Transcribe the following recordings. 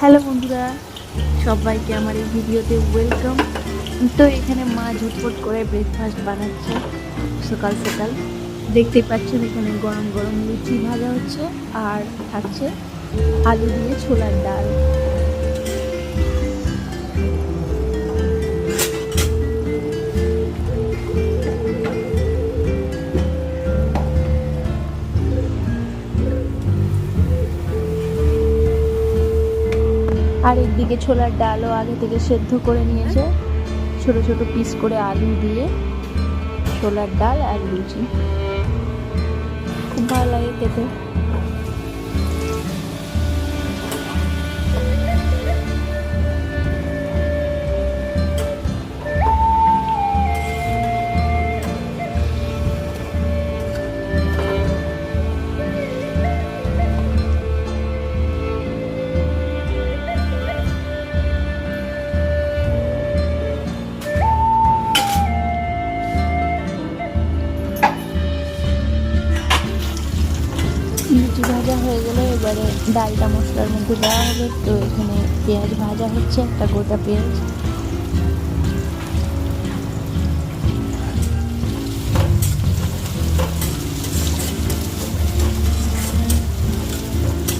Hello বন্ধুরা, সবাইকে আমার এই ভিডিওতে ওয়েলকাম তো এখানে মা ঝটপট করে ব্রেকফাস্ট বানাচ্ছে, সকাল সকাল। দেখতে পাচ্ছেন এখানে গরম গরম লুচি ভাজা হচ্ছে আর থাকছে আলু দিয়ে ছোলার ডাল। আর একদিকে ছোলার ডালও আগে থেকে সেদ্ধ করে নিয়েছে। ছোট ছোট পিস করে আলু দিয়ে ছোলার ডাল আর লুচি। খুব ভালো লাগে খেতে। এবারে ডালটা মশলার মধ্যে দেওয়া হবে তো এখানে পেঁয়াজ ভাজা হচ্ছে, একটা গোটা পেঁয়াজ।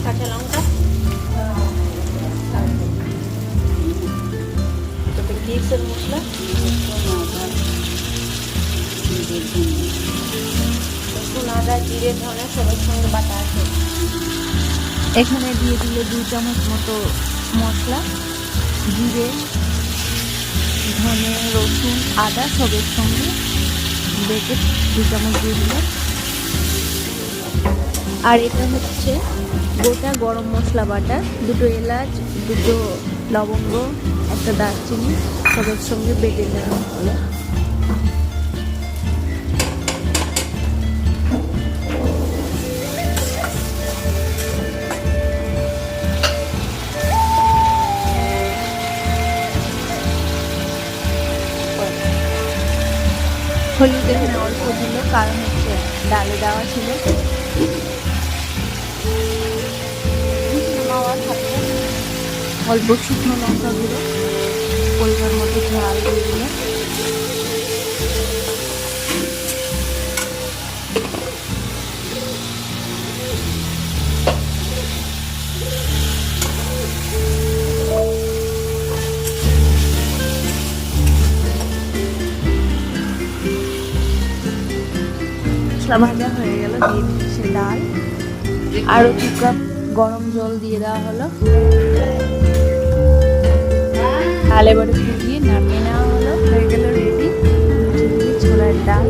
কাঁচা লঙ্কা। তাতে কিসের মশলা। রসুন, আদা, জিরে, ধনে, সবের সঙ্গে বাটা আছে। এখানে দিয়ে দিলে দু চামচ মতো মশলা, জিরে, ধনে, রসুন, আদা সবের সঙ্গে বেটে দু চামচ দিয়ে দিলাম। আর এটা হচ্ছে গোটা গরম মশলা বাটা দুটো এলাচ, দুটো লবঙ্গ, একটা দারচিনি সবের সঙ্গে বেটে নেওয়া হলো হলুদ এখানে অল্প দিল কারণ হচ্ছে ডালে দেওয়া ছিল। অল্প শুকনো লঙ্কা গুঁড়ো পরিমাণ মতো ঝাল দিয়ে দিল মশলা ভাজা হয়ে গেল, দিয়ে দিচ্ছে ডাল। আরও দু কাপ গরম জল দিয়ে দেওয়া হলো। ডাল এবারে ফুটিয়ে নামিয়ে নেওয়া হলো। হয়ে গেল রেডি ছোলার ডাল।